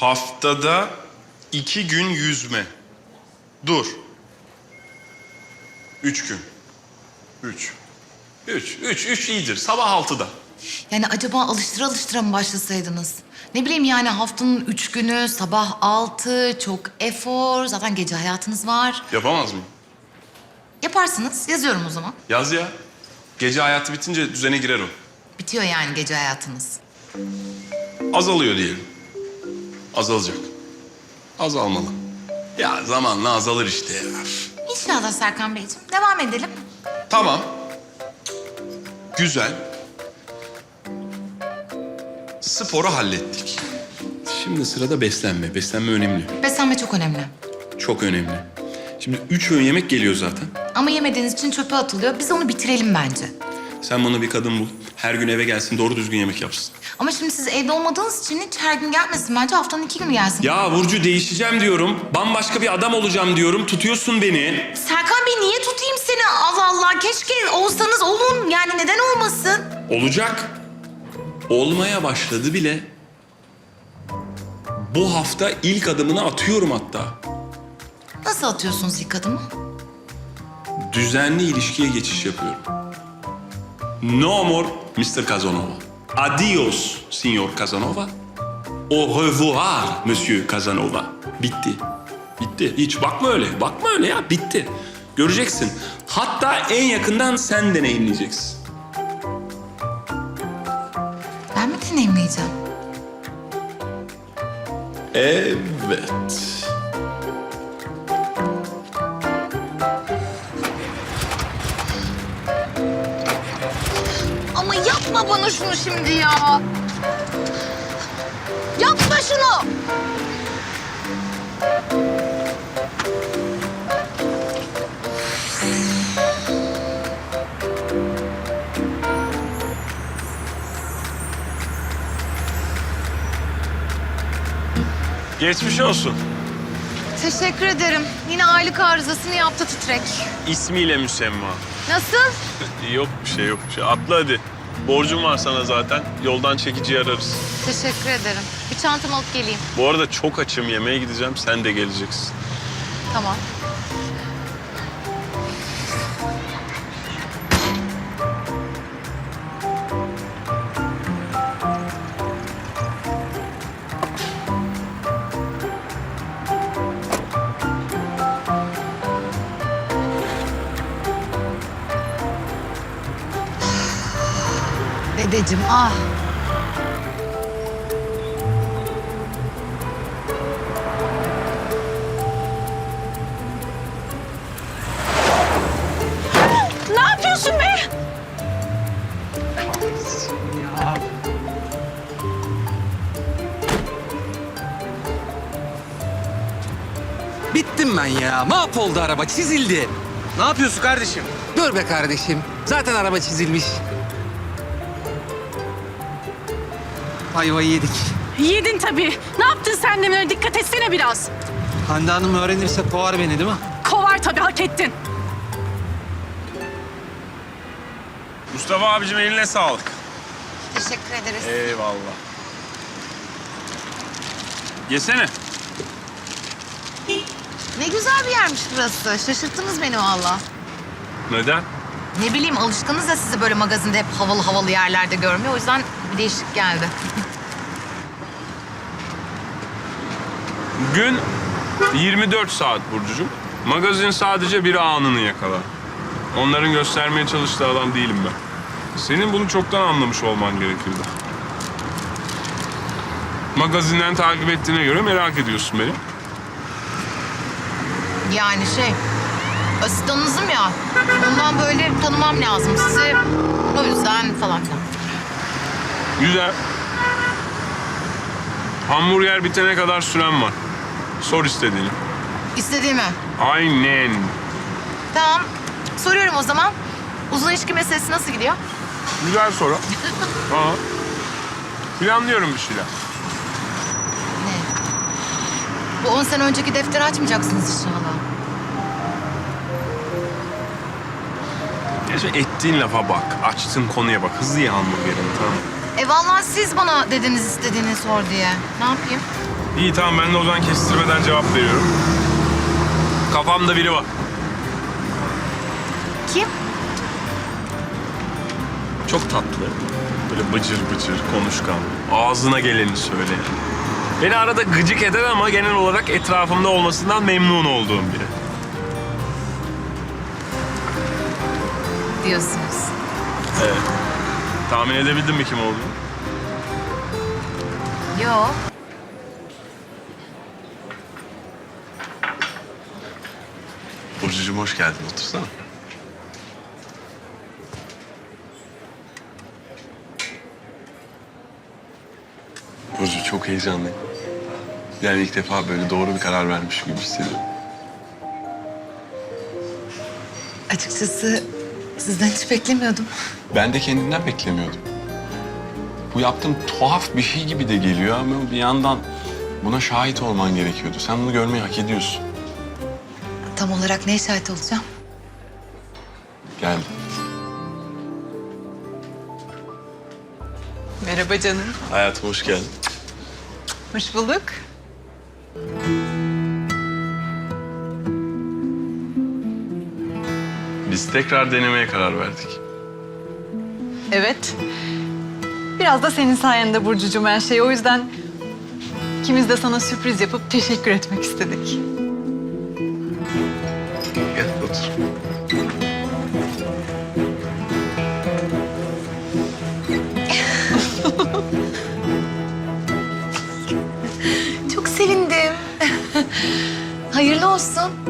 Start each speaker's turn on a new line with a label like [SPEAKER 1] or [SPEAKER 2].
[SPEAKER 1] Haftada iki gün yüzme. Dur. Üç gün. Üç. Üç. Üç. Üç iyidir. Sabah altıda.
[SPEAKER 2] Yani acaba alıştıra alıştıra mı başlasaydınız? Ne bileyim yani haftanın üç günü, sabah altı, çok efor, zaten gece hayatınız var.
[SPEAKER 1] Yapamaz mıyım?
[SPEAKER 2] Yaparsınız, yazıyorum o zaman.
[SPEAKER 1] Yaz ya. Gece hayatı bitince düzene girer o.
[SPEAKER 2] Bitiyor yani gece hayatınız.
[SPEAKER 1] Azalıyor diyelim. Azalacak. Azalmalı. Ya zamanla azalır işte ya.
[SPEAKER 2] İnşallah Serkan Beyciğim. Devam edelim.
[SPEAKER 1] Tamam. Güzel. Sporu hallettik. Şimdi sırada beslenme. Beslenme önemli.
[SPEAKER 2] Beslenme çok önemli.
[SPEAKER 1] Çok önemli. Şimdi üç öğün yemek geliyor zaten.
[SPEAKER 2] Ama yemediğiniz için çöpe atılıyor. Biz onu bitirelim bence.
[SPEAKER 1] Sen bana bir kadın bul. Her gün eve gelsin doğru düzgün yemek yapsın.
[SPEAKER 2] Ama şimdi siz evde olmadığınız için hiç her gün gelmesin. Bence haftanın iki günü gelsin.
[SPEAKER 1] Ya Burcu değişeceğim diyorum. Bambaşka bir adam olacağım diyorum. Tutuyorsun beni.
[SPEAKER 2] Serkan Bey niye tutayım seni? Allah Allah. Keşke olsanız olun. Yani neden olmasın?
[SPEAKER 1] Olacak. Olmaya başladı bile. Bu hafta ilk adımını atıyorum hatta.
[SPEAKER 2] Nasıl atıyorsunuz ilk adımı?
[SPEAKER 1] Düzenli ilişkiye geçiş yapıyorum. No more Mr. Casanova. Adios, Signor Casanova. Au revoir, Monsieur Casanova. Bitti. Bitti. Hiç bakma öyle. Bakma öyle ya. Bitti. Göreceksin. Hatta en yakından sen deneyimleyeceksin.
[SPEAKER 2] Ben mi deneyimleyeceğim?
[SPEAKER 1] Evet.
[SPEAKER 2] Yapma bana şunu şimdi ya. Yapma şunu.
[SPEAKER 3] Geçmiş olsun.
[SPEAKER 2] Teşekkür ederim. Yine aylık arızasını yaptı titrek.
[SPEAKER 3] İsmiyle müsemma.
[SPEAKER 2] Nasıl?
[SPEAKER 3] Yok bir şey yok bir şey. Atla hadi. Borcum var sana zaten. Yoldan çekici ararız.
[SPEAKER 2] Teşekkür ederim. Bir çantam alıp geleyim.
[SPEAKER 3] Bu arada çok açım yemeğe gideceğim. Sen de geleceksin.
[SPEAKER 2] Tamam. Dedeciğim ah. Ne yapıyorsun be?
[SPEAKER 4] Bittim ben ya. Mahvoldu araba, çizildi.
[SPEAKER 5] Ne yapıyorsun kardeşim?
[SPEAKER 4] Dur be kardeşim. Zaten araba çizilmiş. Ayvayı yedik.
[SPEAKER 6] Yedin tabii. Ne yaptın sen de böyle dikkat etsene biraz.
[SPEAKER 4] Hande Hanım öğrenirse kovar beni değil mi?
[SPEAKER 6] Kovar tabii hak ettin.
[SPEAKER 3] Mustafa abicim eline sağlık.
[SPEAKER 2] Teşekkür ederiz.
[SPEAKER 3] Eyvallah. Yesene.
[SPEAKER 2] Ne güzel bir yermiş burası. Şaşırttınız beni valla.
[SPEAKER 3] Neden?
[SPEAKER 2] Ne bileyim alışkınız ya sizi böyle magazinde hep havalı havalı yerlerde görmeye. O yüzden bir değişik geldi.
[SPEAKER 3] Gün 24 saat Burcucuğum. Magazin sadece bir anını yakalar. Onların göstermeye çalıştığı adam değilim ben. Senin bunu çoktan anlamış olman gerekirdi. Magazinden takip ettiğine göre merak ediyorsun beni.
[SPEAKER 2] Yani şey, asistanınızım ya. Ondan böyle tanımam lazım sizi. O yüzden falan filan.
[SPEAKER 3] Güzel. Hamburger bitene kadar süren var. Sor istediğini.
[SPEAKER 2] İstediğimi.
[SPEAKER 3] Aynen.
[SPEAKER 2] Tamam. Soruyorum o zaman. Uzun ilişki meselesi nasıl gidiyor?
[SPEAKER 3] Güzel soru. Aa. Planlıyorum bir şeyler.
[SPEAKER 2] Ne? Bu 10 sene önceki defteri açmayacaksınız inşallah.
[SPEAKER 3] Gerçi ettiğin lafa bak. Açtığın konuya bak. Hızlı ye hamburgerini tamam.
[SPEAKER 2] E vallahi siz bana dediniz istediğini sor diye. Ne yapayım?
[SPEAKER 3] İyi tamam ben de o zaman kestirmeden cevap veriyorum. Kafamda biri var.
[SPEAKER 2] Kim?
[SPEAKER 3] Çok tatlı. Böyle bıcır bıcır, konuşkan. Ağzına geleni söyleyen. Beni arada gıcık eden ama genel olarak etrafımda olmasından memnun olduğum biri.
[SPEAKER 2] Diyorsunuz.
[SPEAKER 3] Evet. Tahmin edebildin mi kim olduğunu?
[SPEAKER 2] Yo.
[SPEAKER 1] Burcucuğum hoş geldin. Otursana. Burcu çok heyecanlıyım. Yani ilk defa böyle doğru bir karar vermiş gibi hissediyorum.
[SPEAKER 2] Açıkçası sizden hiç beklemiyordum.
[SPEAKER 1] Ben de kendimden beklemiyordum. Bu yaptığım tuhaf bir şey gibi de geliyor ama bir yandan buna şahit olman gerekiyordu. Sen bunu görmeyi hak ediyorsun.
[SPEAKER 2] Tam olarak neye şahit olacağım?
[SPEAKER 1] Gel.
[SPEAKER 5] Merhaba canım.
[SPEAKER 1] Hayatım hoş geldin.
[SPEAKER 5] Hoş bulduk.
[SPEAKER 1] Tekrar denemeye karar verdik.
[SPEAKER 5] Evet. Biraz da senin sayende Burcucuğum her şey. O yüzden ikimiz de sana sürpriz yapıp teşekkür etmek istedik.
[SPEAKER 1] Gel otur.
[SPEAKER 2] Çok sevindim. Hayırlı olsun.